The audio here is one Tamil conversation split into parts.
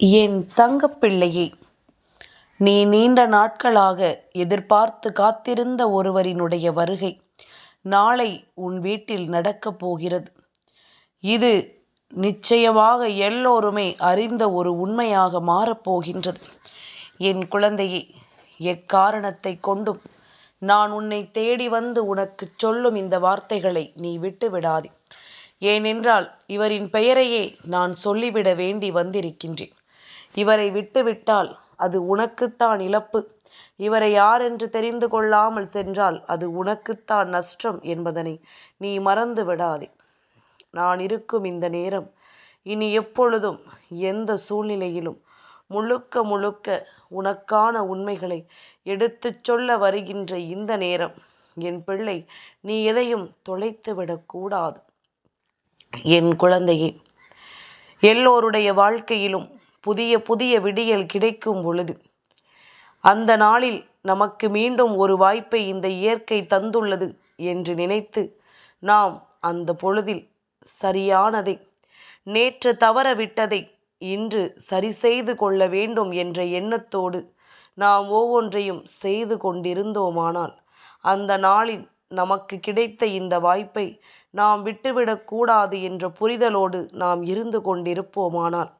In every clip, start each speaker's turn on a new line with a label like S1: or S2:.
S1: என் தங்கப்பிள்ளையே நீ நீண்ட நாட்களாக எதிர்பார்த்து காத்திருந்த ஒருவரினுடைய வருகை நாளை உன் வீட்டில் நடக்கப் போகிறது. இது நிச்சயமாக எல்லோருமே அறிந்த ஒரு உண்மையாக மாறப்போகின்றது என் குழந்தையே எக்காரணத்தை கொண்டும் நான் உன்னை தேடி வந்து உனக்கு சொல்லும் இந்த வார்த்தைகளை நீ விட்டு விடாதே ஏனென்றால் இவரின் பெயரையே நான் சொல்லிவிட வேண்டி வந்திருக்கின்றேன். இவரை விட்டுவிட்டால் அது உனக்குத்தான் இழப்பு. இவரை யார் என்று தெரிந்து கொள்ளாமல் சென்றால் அது உனக்குத்தான் நஷ்டம் என்பதனை நீ மறந்து விடாதே. நான் இருக்கும் இந்த நேரம் இனி எப்பொழுதும் எந்த சூழ்நிலையிலும் முழுக்க முழுக்க உனக்கான உண்மைகளை எடுத்துச் சொல்ல வருகின்ற இந்த நேரம் என் பிள்ளை நீ எதையும் தொலைத்து விடக்கூடாது என் குழந்தையே எல்லோருடைய வாழ்க்கையிலும் புதிய புதிய விடியல் கிடைக்கும் பொழுது அந்த நாளில் நமக்கு மீண்டும் ஒரு வாய்ப்பை இந்த இயற்கை தந்துள்ளது என்று நினைத்து நாம் அந்த பொழுதில் சரியானதை நேற்று தவற விட்டதை இன்று சரி செய்து கொள்ள வேண்டும் என்ற எண்ணத்தோடு நாம் ஒவ்வொன்றையும் செய்து கொண்டிருந்தோமானால் அந்த நாளில் நமக்கு கிடைத்த இந்த வாய்ப்பை நாம் விட்டுவிடக்கூடாது என்ற புரிதலோடு நாம் இருந்து கொண்டிருப்போமானால்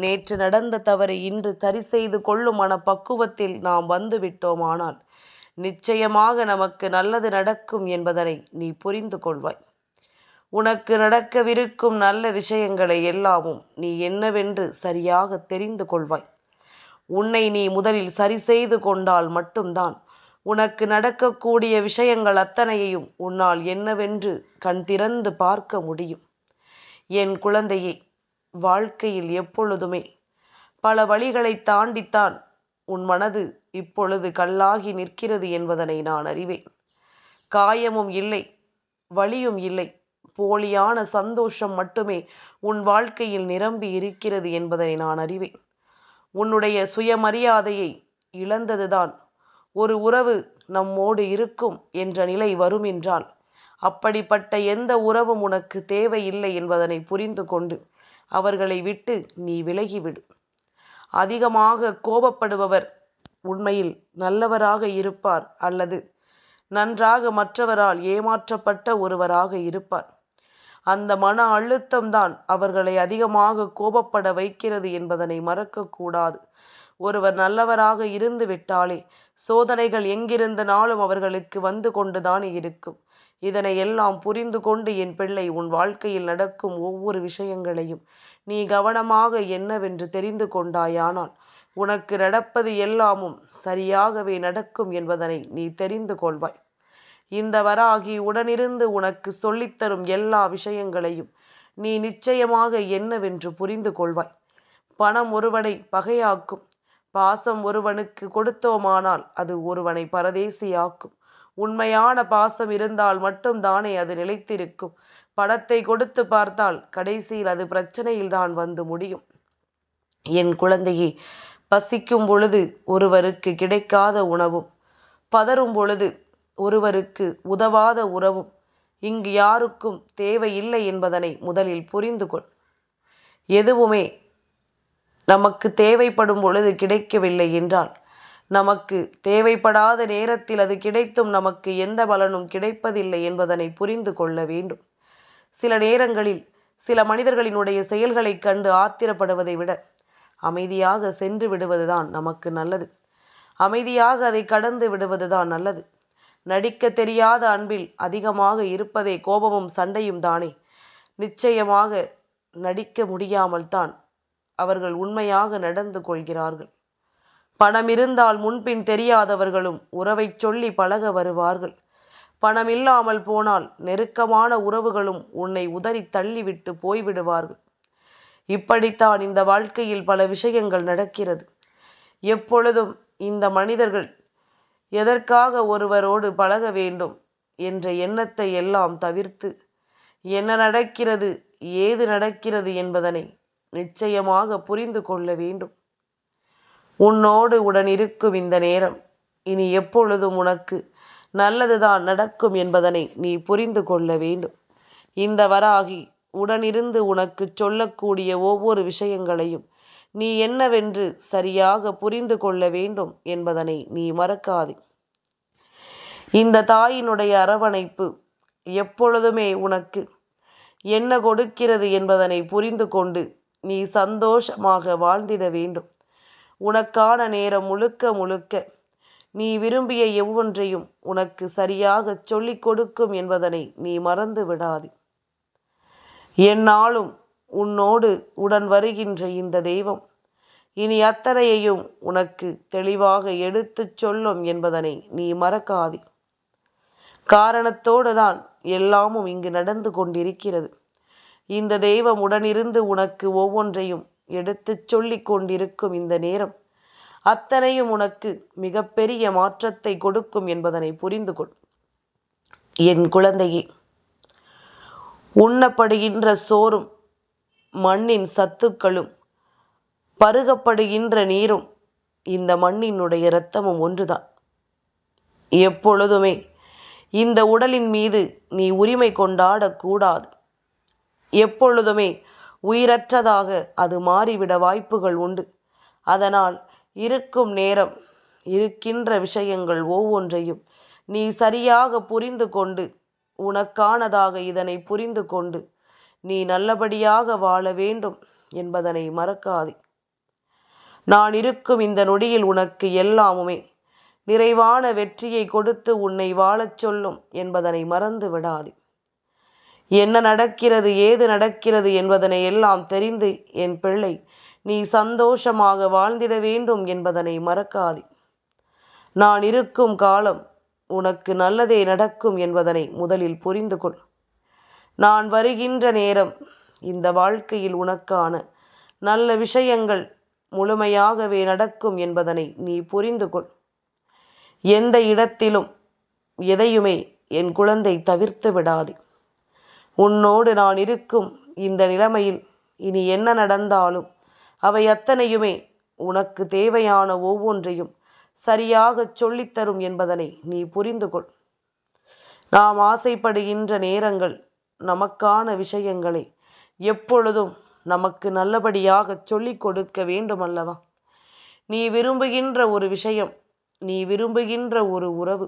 S1: நேற்று நடந்த தவறை இன்று சரி செய்து கொள்ளும் மனப்பக்குவத்தில் நாம் வந்துவிட்டோமானால் நிச்சயமாக நமக்கு நல்லது நடக்கும் என்பதனை நீ புரிந்து கொள்வாய். உனக்கு நடக்கவிருக்கும் நல்ல விஷயங்களை எல்லாமும் நீ என்னவென்று சரியாக தெரிந்து கொள்வாய். உன்னை நீ முதலில் சரி செய்து கொண்டால் மட்டும்தான் உனக்கு நடக்கக்கூடிய விஷயங்கள் அத்தனையையும் உன்னால் என்னவென்று கண் திறந்து பார்க்க முடியும். என் குழந்தையை வாழ்க்கையில் எப்பொழுதுமே பல வழிகளை தாண்டித்தான் உன் மனது இப்பொழுது கல்லாகி நிற்கிறது என்பதனை நான் அறிவேன். காயமும் இல்லை வழியும் இல்லை போலியான சந்தோஷம் மட்டுமே உன் வாழ்க்கையில் நிரம்பி இருக்கிறது என்பதனை நான் அறிவேன். உன்னுடைய சுயமரியாதையை இழந்ததுதான் ஒரு உறவு நம்மோடு இருக்கும் என்ற நிலை வரும் என்றால் அப்படிப்பட்ட எந்த உறவும் உனக்கு தேவையில்லை என்பதனை புரிந்து கொண்டு அவர்களை விட்டு நீ விலகிவிடு. அதிகமாக கோபப்படுபவர் உண்மையில் நல்லவராக இருப்பார் அல்லது நன்றாக மற்றவரால் ஏமாற்றப்பட்ட ஒருவராக இருப்பார். அந்த மன அழுத்தம்தான் அவர்களை அதிகமாக கோபப்பட வைக்கிறது என்பதனை மறக்கக்கூடாது. ஒருவர் நல்லவராக இருந்து விட்டாலே சோதனைகள் எங்கிருந்தனாலும் அவர்களுக்கு வந்து கொண்டுதான் இருக்கும். இதனை எல்லாம் புரிந்து கொண்டு என் பிள்ளை உன் வாழ்க்கையில் நடக்கும் ஒவ்வொரு விஷயங்களையும் நீ கவனமாக என்னவென்று தெரிந்து கொண்டாயானால் உனக்கு நடப்பது எல்லாமும் சரியாகவே நடக்கும் என்பதனை நீ தெரிந்து கொள்வாய். இந்த வராகி உடனிருந்து உனக்கு சொல்லித்தரும் எல்லா விஷயங்களையும் நீ நிச்சயமாக என்னவென்று புரிந்து கொள்வாய். பணம் ஒருவனை பகையாக்கும் பாசம் ஒருவனுக்கு கொடுத்தோமானால் அது ஒருவனை பரதேசியாக்கும். உண்மையான பாசம் இருந்தால் மட்டும்தானே அது நிலைத்திருக்கும். பணத்தை கொடுத்து பார்த்தால் கடைசியில் அது பிரச்சனையில் தான் வந்து முடியும். என் குழந்தையே பசிக்கும் பொழுது ஒருவருக்கு கிடைக்காத உணவும் பதறும் பொழுது ஒருவருக்கு உதவாத உறவும் இங்கு யாருக்கும் தேவையில்லை என்பதனை முதலில் புரிந்து கொள். எதுவுமே நமக்கு தேவைப்படும் பொழுது கிடைக்கவில்லை என்றால் நமக்கு தேவைப்படாத நேரத்தில் அது கிடைத்தும் நமக்கு எந்த பலனும் கிடைப்பதில்லை என்பதனை புரிந்து கொள்ள வேண்டும். சில நேரங்களில் சில மனிதர்களினுடைய செயல்களை கண்டு ஆத்திரப்படுவதை விட அமைதியாக சென்று விடுவதுதான் நமக்கு நல்லது. அமைதியாக அதை கடந்து விடுவதுதான் நல்லது. நடிக்க தெரியாத அன்பில் அதிகமாக இருப்பதே கோபமும் சண்டையும் தானே. நிச்சயமாக நடிக்க முடியாமல் தான் அவர்கள் உண்மையாக நடந்து கொள்கிறார்கள். பணம் இருந்தால் முன்பின் தெரியாதவர்களும் உறவைச் சொல்லி பழக வருவார்கள். பணம் இல்லாமல் போனால் நெருக்கமான உறவுகளும் உன்னை உதறி தள்ளிவிட்டு போய்விடுவார்கள். இப்படித்தான் இந்த வாழ்க்கையில் பல விஷயங்கள் நடக்கிறது. எப்பொழுதும் இந்த மனிதர்கள் எதற்காக ஒருவரோடு பழக வேண்டும் என்ற எண்ணத்தை எல்லாம் தவிர்த்து என்ன நடக்கிறது ஏது நடக்கிறது என்பதனை நிச்சயமாக புரிந்து கொள்ள வேண்டும். உன்னோடு உடன் இருக்கும் இந்த நேரம் இனி எப்பொழுதும் உனக்கு நல்லதுதான் நடக்கும் என்பதனை நீ புரிந்து கொள்ள வேண்டும். இந்த வராகி உடனிருந்து உனக்கு சொல்லக்கூடிய ஒவ்வொரு விஷயங்களையும் நீ என்னவென்று சரியாக புரிந்து கொள்ள வேண்டும் என்பதனை நீ மறக்காதே. இந்த தாயினுடைய அரவணைப்பு எப்பொழுதுமே உனக்கு என்ன கொடுக்கிறது என்பதனை புரிந்து கொண்டு நீ சந்தோஷமாக வாழ்ந்திட வேண்டும். உனக்கான நேரம் முழுக்க முழுக்க. நீ விரும்பிய எவ்வொன்றையும் உனக்கு சரியாக சொல்லிக் கொடுக்கும் என்பதனை நீ மறந்து விடாது. என்னாலும் உன்னோடு உடன் வருகின்ற இந்த தெய்வம் இனி அத்தனையையும் உனக்கு தெளிவாக எடுத்துச் சொல்லும் என்பதனை நீ மறக்காதே. காரணத்தோடு தான் எல்லாமும் இங்கு நடந்து கொண்டிருக்கிறது. இந்த தெய்வம் உடனிருந்து உனக்கு ஒவ்வொன்றையும் எடுத்துச் சொல்லிக் கொண்டிருக்கும் இந்த நேரம் அத்தனையும் உனக்கு மிகப்பெரிய மாற்றத்தை கொடுக்கும் என்பதனை புரிந்து கொள். என் குழந்தையே உண்ணப்படுகின்ற சோறும் மண்ணின் சத்துக்களும் பருகப்படுகின்ற நீரும் இந்த மண்ணினுடைய இரத்தமும் ஒன்றுதான் எப்பொழுதுமே இந்த உடலின் மீது நீ உரிமை கொண்டாடக்கூடாது எப்பொழுதுமே உயிரற்றதாக அது மாறிவிட வாய்ப்புகள் உண்டு. அதனால் இருக்கும் நேரம் இருக்கின்ற விஷயங்கள் ஒவ்வொன்றையும் நீ சரியாக புரிந்து கொண்டு உனக்கானதாக இதனை புரிந்து கொண்டு நீ நல்லபடியாக வாழ வேண்டும் என்பதனை மறக்காதே. நான் இருக்கும் இந்த நொடியில் உனக்கு எல்லாமுமே நிறைவான வெற்றியை கொடுத்து உன்னை வாழச் சொல்லும் என்பதனை மறந்து விடாதே என்ன நடக்கிறது ஏது நடக்கிறது என்பதனை எல்லாம் தெரிந்து என் பிள்ளை நீ சந்தோஷமாக வாழ்ந்திட வேண்டும் என்பதனை மறக்காதே. நான் இருக்கும் காலம் உனக்கு நல்லதே நடக்கும் என்பதனை முதலில் புரிந்து கொள். நான் வருகின்ற நேரம் இந்த வாழ்க்கையில் உனக்கான நல்ல விஷயங்கள் முழுமையாகவே நடக்கும் என்பதனை நீ புரிந்து கொள். எந்த இடத்திலும் எதையுமே என் குழந்தை தவிர்த்து விடாதே. உன்னோடு நான் இருக்கும் இந்த நிலைமையில் இனி என்ன நடந்தாலும் அவை அத்தனையுமே உனக்கு தேவையான ஒவ்வொன்றையும் சரியாக சொல்லித்தரும் என்பதனை நீ புரிந்து கொள் நாம் ஆசைப்படுகின்ற நேரங்கள் நமக்கான விஷயங்களை எப்பொழுதும் நமக்கு நல்லபடியாக சொல்லிக் கொடுக்க வேண்டுமல்லவா? நீ விரும்புகின்ற ஒரு விஷயம் நீ விரும்புகின்ற ஒரு உறவு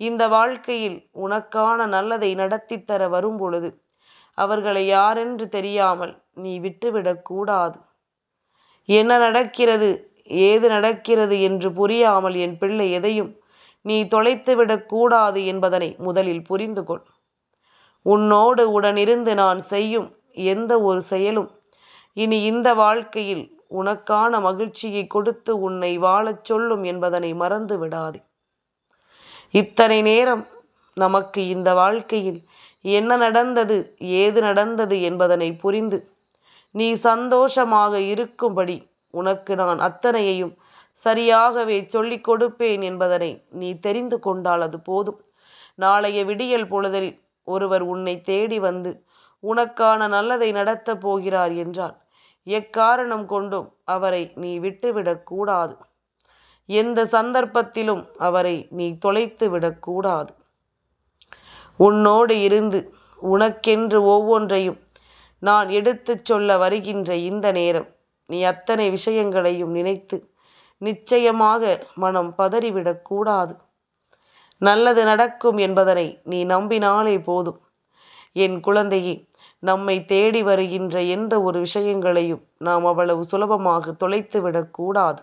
S1: இந்த வாழ்க்கையில் உனக்கான நல்லதை நடத்தித்தர வரும்பொழுது அவர்களை யாரென்று தெரியாமல் நீ விட்டுவிடக்கூடாது என்ன நடக்கிறது? ஏது நடக்கிறது என்று புரியாமல் என் பிள்ளை எதையும் நீ தொலைத்துவிடக்கூடாது என்பதனை முதலில் புரிந்து கொள் உன்னோடு உடனிருந்து நான் செய்யும் எந்த ஒரு செயலும் இனி இந்த வாழ்க்கையில் உனக்கான மகிழ்ச்சியை கொடுத்து உன்னை வாழச் சொல்லும் என்பதனை மறந்து விடாதே இத்தனை நேரம் நமக்கு இந்த வாழ்க்கையில் என்ன நடந்தது ஏது நடந்தது என்பதனை புரிந்து நீ சந்தோஷமாக இருக்கும்படி உனக்கு நான் அத்தனையையும் சரியாகவே சொல்லிக் கொடுப்பேன் என்பதனை நீ தெரிந்து கொண்டால் அது போதும். நாளைய விடியல் பொழுதில் ஒருவர் உன்னை தேடி வந்து உனக்கான நல்லதை நடத்தப் போகிறார் என்றால் எக்காரணம் கொண்டும் அவரை நீ விட்டுவிடக்கூடாது எந்த சந்தர்ப்பத்திலும் அவரை நீ தொலைத்து விடக்கூடாது. உன்னோடு இருந்து உனக்கென்று ஒவ்வொன்றையும் நான் எடுத்துச் சொல்ல வருகின்ற இந்த நேரம் நீ அத்தனை விஷயங்களையும் நினைத்து நிச்சயமாக மனம் பதறிவிடக்கூடாது. நல்லது நடக்கும் என்பதனை நீ நம்பினாலே போதும். என் குழந்தையே நம்மை தேடி வருகின்ற எந்த ஒரு விஷயங்களையும் நாம் அவ்வளவு சுலபமாக தொலைத்து விடக்கூடாது.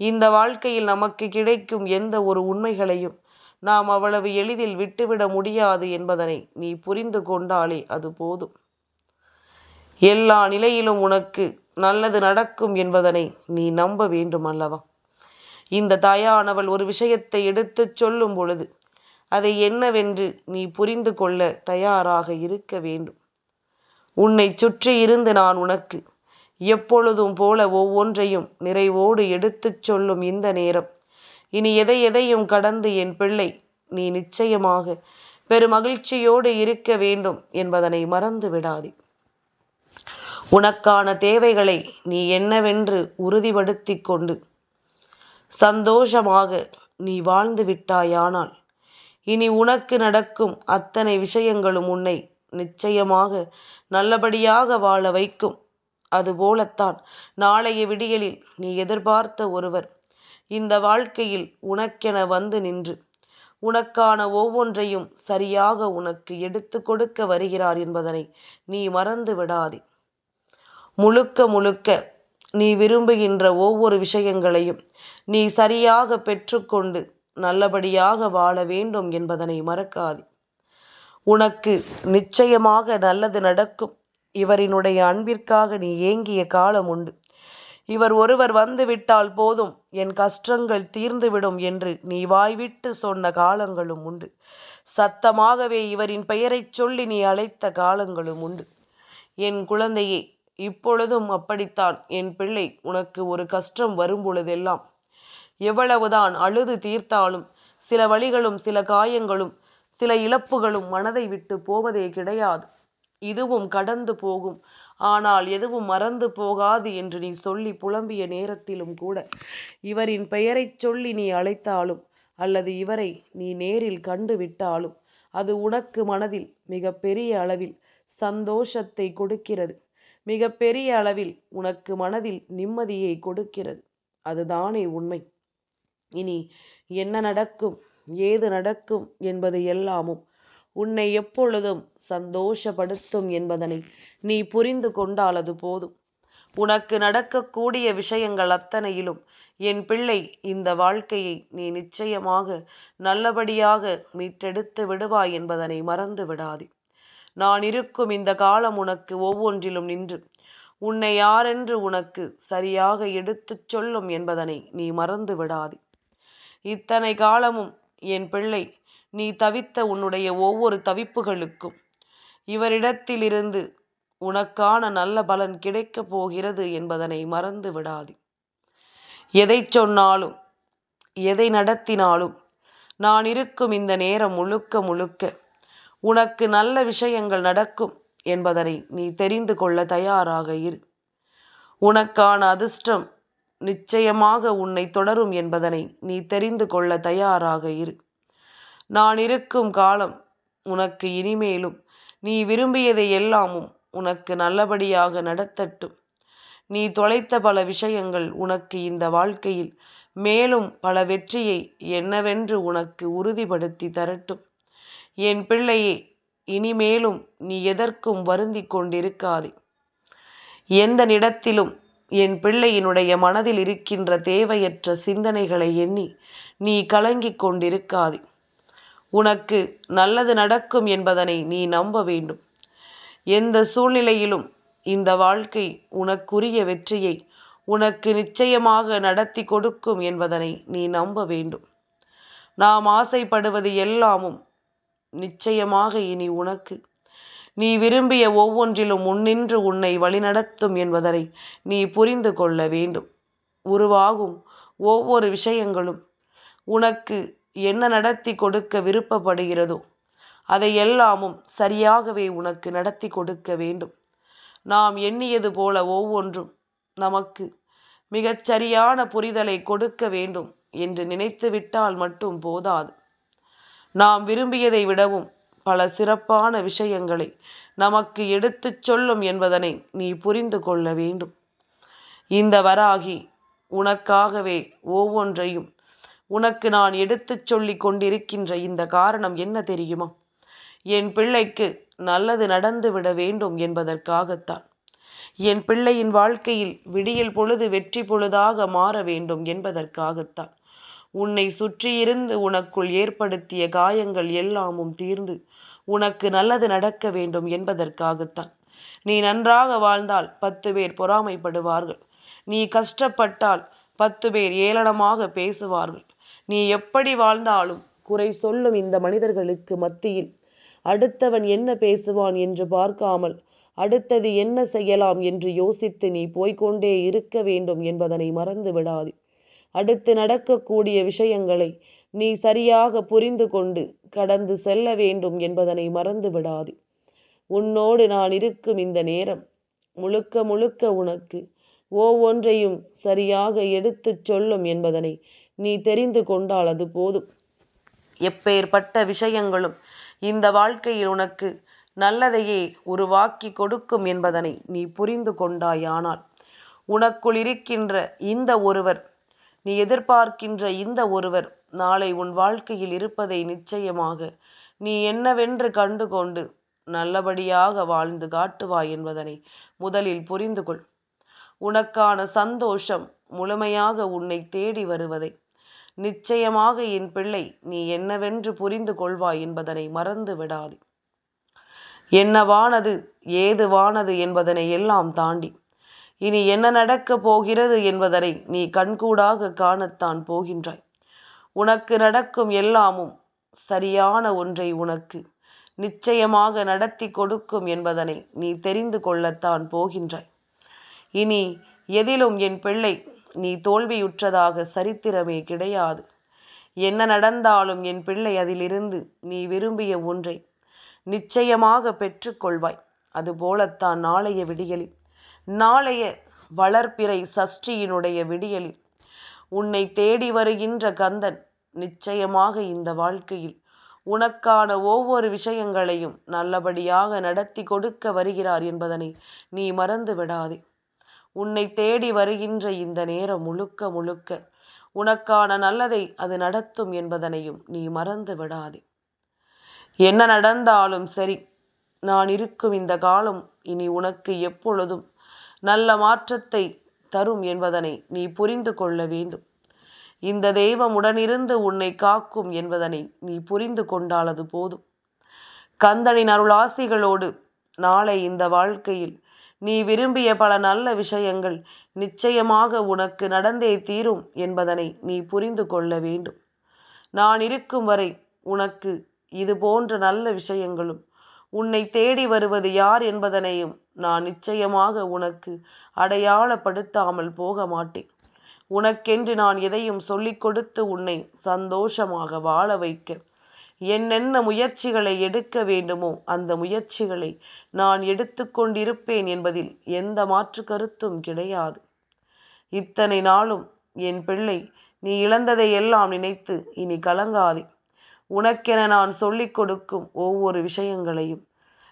S1: இந்த வாழ்க்கையில் நமக்கு கிடைக்கும் எந்த ஒரு உண்மைகளையும் நாம் அவ்வளவு எளிதில் விட்டுவிட முடியாது என்பதனை நீ புரிந்து கொண்டாலே அது போதும். எல்லா நிலையிலும் உனக்கு நல்லது நடக்கும் என்பதனை நீ நம்ப வேண்டும் அல்லவா? இந்த தாயானவள் ஒரு விஷயத்தை எடுத்துச் சொல்லும் பொழுது அதை என்னவென்று நீ புரிந்து கொள்ள தயாராக இருக்க வேண்டும். உன்னை சுற்றி இருந்து நான் உனக்கு எப்பொழுதும் போல ஒவ்வொன்றையும் நிறைவோடு எடுத்துச் சொல்லும் இந்த நேரம். இனி எதை எதையும் கடந்து என் பிள்ளை நீ நிச்சயமாக பெருமகிழ்ச்சியோடு இருக்க வேண்டும் என்பதனை மறந்து விடாதே. உனக்கான தேவைகளை நீ என்னவென்று உறுதிப்படுத்தி கொண்டு சந்தோஷமாக நீ வாழ்ந்து விட்டாயானால் இனி உனக்கு நடக்கும் அத்தனை விஷயங்களும் உன்னை நிச்சயமாக நல்லபடியாக வாழ வைக்கும். அதுபோலத்தான். நாளைய விடியலில் நீ எதிர்பார்த்த ஒருவர் இந்த வாழ்க்கையில் உனக்கென வந்து நின்று உனக்கான ஒவ்வொன்றையும் சரியாக உனக்கு எடுத்து கொடுக்க வருகிறார் என்பதனை நீ மறந்து விடாதே. முழுக்க முழுக்க நீ விரும்புகின்ற ஒவ்வொரு விஷயங்களையும் நீ சரியாக பெற்றுக்கொண்டு நல்லபடியாக வாழ வேண்டும் என்பதனை மறக்காதே. உனக்கு நிச்சயமாக நல்லது நடக்கும். இவரினுடைய அன்பிற்காக நீ ஏங்கிய காலம் உண்டு. இவர் ஒருவர் வந்து விட்டால் போதும் என் கஷ்டங்கள் தீர்ந்துவிடும் என்று நீ வாய்விட்டு சொன்ன காலங்களும் உண்டு. சத்தமாகவே இவரின் பெயரைச் சொல்லி நீ அழைத்த காலங்களும் உண்டு. என் குழந்தையே இப்பொழுதும் அப்படித்தான். என் பிள்ளை உனக்கு ஒரு கஷ்டம் வரும்பொழுதெல்லாம் எவ்வளவுதான் அழுது தீர்த்தாலும் சில வழிகளும் சில காயங்களும் சில இழப்புகளும் மனதை விட்டு போவதே கிடையாது. இதுவும் கடந்து போகும். ஆனால் எதுவும் மறந்து போகாது என்று நீ சொல்லி புலம்பிய நேரத்திலும் கூட. இவரின் பெயரைச் சொல்லி நீ அழைத்தாலும் அல்லது இவரை நீ நேரில் கண்டு விட்டாலும் அது உனக்கு மனதில் மிக பெரிய அளவில் சந்தோஷத்தை கொடுக்கிறது. மிக பெரிய அளவில் உனக்கு மனதில் நிம்மதியை கொடுக்கிறது. அதுதானே உண்மை. இனி என்ன நடக்கும் ஏது நடக்கும் என்பது எல்லாமும் உன்னை எப்பொழுதும் சந்தோஷப்படுத்தும் என்பதனை நீ புரிந்து கொண்டாலது போதும். உனக்கு நடக்கக்கூடிய விஷயங்கள் அத்தனையிலும் என் பிள்ளை இந்த வாழ்க்கையை நீ நிச்சயமாக நல்லபடியாக மீட்டெடுத்து விடுவாய் என்பதனை மறந்து விடாதே. நான் இருக்கும் இந்த காலம் உனக்கு ஒவ்வொன்றிலும் நின்று உன்னை யாரென்று உனக்கு சரியாக எடுத்துச் சொல்லும் என்பதனை நீ மறந்து விடாதே. இத்தனை காலமும் என் பிள்ளை நீ தவித்த உன்னுடைய ஒவ்வொரு தவிப்புகளுக்கும். இவரிடத்திலிருந்து உனக்கான நல்ல பலன் கிடைக்கப் போகிறது என்பதனை மறந்து விடாது. எதை சொன்னாலும் எதை நடத்தினாலும் நான் இருக்கும் இந்த நேரம் முழுக்க முழுக்க உனக்கு நல்ல விஷயங்கள் நடக்கும் என்பதனை நீ தெரிந்து கொள்ள தயாராக இரு. உனக்கான அதிர்ஷ்டம் நிச்சயமாக உன்னை தொடரும் என்பதனை நீ தெரிந்து கொள்ள தயாராக இரு. நான் இருக்கும் காலம் உனக்கு இனிமேலும் நீ விரும்பியதை எல்லாமும் உனக்கு நல்லபடியாக நடத்தட்டும். நீ தொலைத்த பல விஷயங்கள் உனக்கு இந்த வாழ்க்கையில் மேலும் பல வெற்றியை என்னவென்று உனக்கு உறுதிப்படுத்தி தரட்டும். என் பிள்ளையே இனிமேலும் நீ எதற்கும் வருந்தி கொண்டிருக்காதே. எந்த நிடத்திலும் என் பிள்ளையினுடைய மனதில் இருக்கின்ற தேவையற்ற சிந்தனைகளை எண்ணி நீ கலங்கிக் கொண்டிருக்காதே. உனக்கு நல்லது நடக்கும் என்பதனை நீ நம்ப வேண்டும். எந்த சூழ்நிலையிலும் இந்த வாழ்க்கை உனக்குரிய வெற்றியை உனக்கு நிச்சயமாக நடத்தி கொடுக்கும் என்பதனை நீ நம்ப வேண்டும். நாம் ஆசைப்படுவது எல்லாமும் நிச்சயமாக இனி உனக்கு. நீ விரும்பிய ஒவ்வொன்றிலும் முன்னின்று உன்னை வழிநடத்தும் என்பதனை நீ புரிந்து கொள்ள வேண்டும். உருவாகும் ஒவ்வொரு விஷயங்களும் உனக்கு என்ன நடத்தி கொடுக்க விருப்பப்படுகிறதோ அதை எல்லாமும் சரியாகவே உனக்கு நடத்தி கொடுக்க வேண்டும். நாம் எண்ணியது போல ஒவ்வொன்றும் நமக்கு மிகச்சரியான புரிதலை கொடுக்க வேண்டும் என்று நினைத்து விட்டால் மட்டும் போதாது. நாம் விரும்பியதை விடவும் பல சிறப்பான விஷயங்களை நமக்கு எடுத்துச் சொல்லும் என்பதனை நீ புரிந்து கொள்ள வேண்டும். இந்த வராகி உனக்காகவே ஒவ்வொன்றையும் உனக்கு நான் எடுத்துச் சொல்லி கொண்டிருக்கின்ற இந்த காரணம் என்ன தெரியுமா? என் பிள்ளைக்கு நல்லது நடந்துவிட வேண்டும் என்பதற்காகத்தான். என் பிள்ளையின் வாழ்க்கையில் விடியல் பொழுது வெற்றி பொழுதாக மாற வேண்டும் என்பதற்காகத்தான். உன்னை சுற்றியிருந்து உனக்குள் ஏற்படுத்திய காயங்கள் எல்லாமும் தீர்ந்து உனக்கு நல்லது நடக்க வேண்டும் என்பதற்காகத்தான். நீ நன்றாக வாழ்ந்தால் பத்து பேர் பொறாமைப்படுவார்கள். நீ கஷ்டப்பட்டால் பத்து பேர் ஏளனமாக பேசுவார்கள். நீ எப்படி வாழ்ந்தாலும் குறை சொல்லும் இந்த மனிதர்களுக்கு மத்தியில். அடுத்தவன் என்ன பேசுவான் என்று பார்க்காமல் அடுத்தது என்ன செய்யலாம் என்று யோசித்து நீ போய்கொண்டே இருக்க வேண்டும் என்பதனை மறந்து விடாது. அடுத்து நடக்கக்கூடிய விஷயங்களை நீ சரியாக புரிந்து கொண்டு கடந்து செல்ல வேண்டும் என்பதனை மறந்து விடாது. உன்னோடு நான் இருக்கும் இந்த நேரம் முழுக்க முழுக்க உனக்கு ஒவ்வொன்றையும் சரியாக எடுத்துச் சொல்லும் என்பதனை நீ தெரிந்து கொண்டால் அது போதும். எப்பேற்பட்ட விஷயங்களும் இந்த வாழ்க்கையில் உனக்கு நல்லதையே உருவாக்கி கொடுக்கும் என்பதனை நீ புரிந்து கொண்டாயானால் உனக்குள் இருக்கின்ற இந்த ஒருவர் நீ எதிர்பார்க்கின்ற இந்த ஒருவர் நாளை உன் வாழ்க்கையில் இருப்பதை நிச்சயமாக நீ என்னவென்று கண்டு கொண்டு நல்லபடியாக வாழ்ந்து காட்டுவாய் என்பதனை முதலில் புரிந்து கொள் உனக்கான சந்தோஷம் முழுமையாக உன்னை தேடி வருவதை நிச்சயமாக என் பிள்ளை நீ என்னவென்று புரிந்து கொள்வாய் என்பதனை மறந்து விடாது. என்னவானது ஏதுவானது என்பதனை எல்லாம் தாண்டி. இனி என்ன நடக்கப் போகிறது என்பதனை நீ கண்கூடாக காணத்தான் போகின்றாய். உனக்கு நடக்கும் எல்லாமும் சரியான ஒன்றை உனக்கு நிச்சயமாக நடத்தி கொடுக்கும் என்பதனை நீ தெரிந்து கொள்ளத்தான் போகின்றாய். இனி எதிலும் என் பிள்ளை நீ தோல்வியுற்றதாக சரித்திரமே கிடையாது. என்ன நடந்தாலும் என் பிள்ளை அதிலிருந்து நீ விரும்பிய ஒன்றை நிச்சயமாக பெற்றுக்கொள்வாய். அதுபோலத்தான் நாளைய விடியலில். நாளைய வளர்ப்பிறை சஷ்டியினுடைய விடியலில். உன்னை தேடி வருகின்ற கந்தன் நிச்சயமாக இந்த வாழ்க்கையில் உனக்கான ஒவ்வொரு விஷயங்களையும் நல்லபடியாக நடத்தி கொடுக்க வருகிறார் என்பதனை நீ மறந்து விடாதே உன்னை தேடி வருகின்ற இந்த நேரம் முழுக்க முழுக்க. உனக்கான நல்லதை அது நடத்தும் என்பதனையும் நீ மறந்து விடாதே. என்ன நடந்தாலும் சரி நான் இருக்கும் இந்த காலம் இனி உனக்கு எப்பொழுதும் நல்ல மாற்றத்தை தரும் என்பதனை நீ புரிந்து கொள்ள வேண்டும். இந்த தெய்வம் உடனிருந்து உன்னை காக்கும் என்பதனை நீ புரிந்து கொண்டாலது போதும். கந்தனின் அருளாசிகளோடு நாளை இந்த வாழ்க்கையில் நீ விரும்பிய பல நல்ல விஷயங்கள் நிச்சயமாக உனக்கு நடந்தே தீரும் என்பதனை நீ புரிந்து கொள்ள வேண்டும். நான் இருக்கும் வரை உனக்கு இது போன்ற நல்ல விஷயங்களும் உன்னை தேடி வருவது யார் என்பதனையும் நான் நிச்சயமாக உனக்கு அடையாளப்படுத்தாமல் போக மாட்டேன். உனக்கென்று நான் எதையும் சொல்லிக் கொடுத்து உன்னை சந்தோஷமாக வாழ வைக்க என்னென்ன முயற்சிகளை எடுக்க வேண்டுமோ அந்த முயற்சிகளை நான் எடுத்துக்கொண்டிருப்பேன் என்பதில் எந்த மாற்று கருத்தும் கிடையாது. இத்தனை நாளும் என் பிள்ளை நீ இழந்ததை எல்லாம் நினைத்து இனி கலங்காதே. உனக்கென நான் சொல்லிக் கொடுக்கும் ஒவ்வொரு விஷயங்களையும்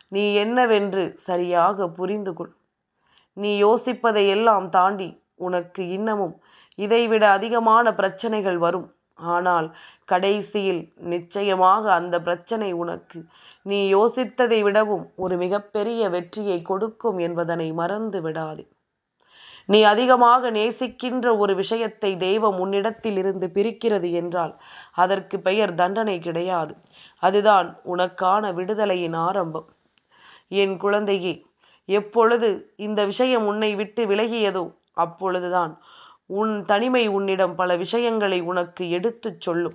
S1: நீ என்னவென்று சரியாக புரிந்து கொள். நீ யோசிப்பதை எல்லாம் தாண்டி உனக்கு இன்னமும் இதைவிட அதிகமான பிரச்சனைகள் வரும். ஆனால் கடைசியில் நிச்சயமாக அந்த பிரச்சனை உனக்கு. நீ யோசித்ததை விடவும் ஒரு மிகப்பெரிய வெற்றியை கொடுக்கும் என்பதனை மறந்து விடாதே. நீ அதிகமாக நேசிக்கின்ற ஒரு விஷயத்தை தெய்வம் உன்னிடத்தில் இருந்து பிரிக்கிறது என்றால் அதற்கு பெயர் தண்டனை கிடையாது. அதுதான் உனக்கான விடுதலையின் ஆரம்பம். என் குழந்தையே எப்பொழுது இந்த விஷயம் உன்னை விட்டு விலகியதோ அப்பொழுதுதான் உன் தனிமை உன்னிடம் பல விஷயங்களை உனக்கு எடுத்துச் சொல்லும்.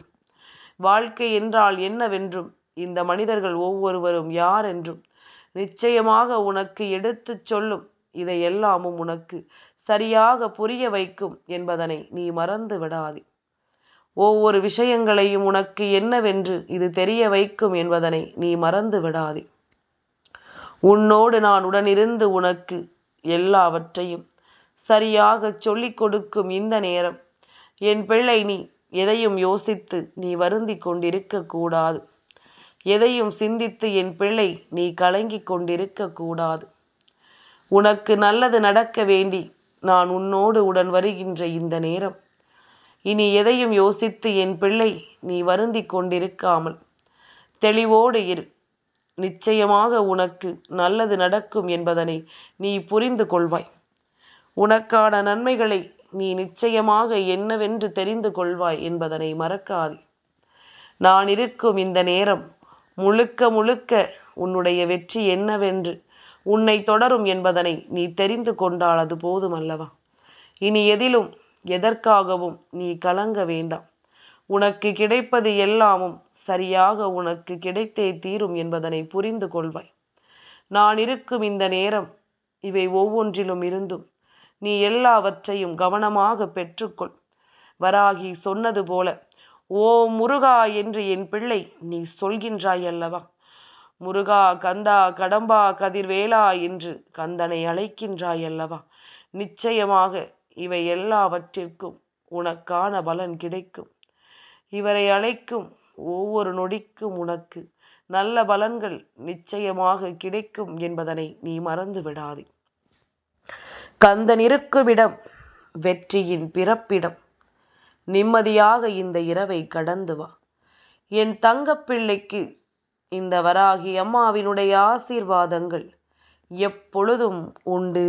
S1: வாழ்க்கை என்றால் என்னவென்றும்? இந்த மனிதர்கள் ஒவ்வொருவரும் யார் என்றும்? நிச்சயமாக உனக்கு எடுத்துச் சொல்லும். இதையெல்லாமும் உனக்கு சரியாக புரிய வைக்கும் என்பதனை நீ மறந்து விடாதே. ஒவ்வொரு விஷயங்களையும் உனக்கு என்னவென்று இது தெரிய வைக்கும் என்பதனை நீ மறந்து விடாதே. உன்னோடு நான் உடனிருந்து உனக்கு எல்லாவற்றையும் சரியாக சொல்லிக் கொடுக்கும் இந்த நேரம். என் பிள்ளை நீ எதையும் யோசித்து நீ வருந்தி கொண்டிருக்க கூடாது. எதையும் சிந்தித்து என் பிள்ளை நீ கலங்கி கொண்டிருக்க கூடாது. உனக்கு நல்லது நடக்க வேண்டி நான் உன்னோடு உடன் வருகின்ற இந்த நேரம். இனி எதையும் யோசித்து என் பிள்ளை நீ வருந்தி கொண்டிருக்காமல். தெளிவோடு இரு. நிச்சயமாக உனக்கு நல்லது நடக்கும் என்பதனை நீ புரிந்து கொள்வாய். உனக்கான நன்மைகளை நீ நிச்சயமாக என்னவென்று தெரிந்து கொள்வாய் என்பதனை மறக்காது. நான் இருக்கும் இந்த நேரம் முழுக்க முழுக்க உன்னுடைய வெற்றி என்னவென்று உன்னை தொடரும் என்பதனை நீ தெரிந்து கொண்டால் அது போதும் அல்லவா இனி எதிலும் எதற்காகவும் நீ கலங்க வேண்டாம். உனக்கு கிடைப்பது எல்லாமும் சரியாக உனக்கு கிடைத்தே தீரும் என்பதனை புரிந்து கொள்வாய். நான் இருக்கும் இந்த நேரம் இவை ஒவ்வொன்றிலும் இருந்தும் நீ எல்லாவற்றையும் கவனமாக பெற்றுக்கொள். வராகி சொன்னது போல ஓ முருகா என்று என் பிள்ளை நீ சொல்கின்றாய் அல்லவா? முருகா கந்தா கடம்பா கதிர்வேலா என்று கந்தனை அழைக்கின்றாய் அல்லவா? நிச்சயமாக இவை எல்லாவற்றிற்கும் உனக்கான பலன் கிடைக்கும். இவரை அழைக்கும் ஒவ்வொரு நொடிக்கும் உனக்கு நல்ல பலன்கள் நிச்சயமாக கிடைக்கும் என்பதனை நீ மறந்து விடாதே கந்தன் இருக்குமிடம் வெற்றியின் பிறப்பிடம். நிம்மதியாக இந்த இரவை கடந்து வா. என் தங்கப்பிள்ளைக்கு இந்த வராகி அம்மாவினுடைய ஆசீர்வாதங்கள் எப்பொழுதும் உண்டு.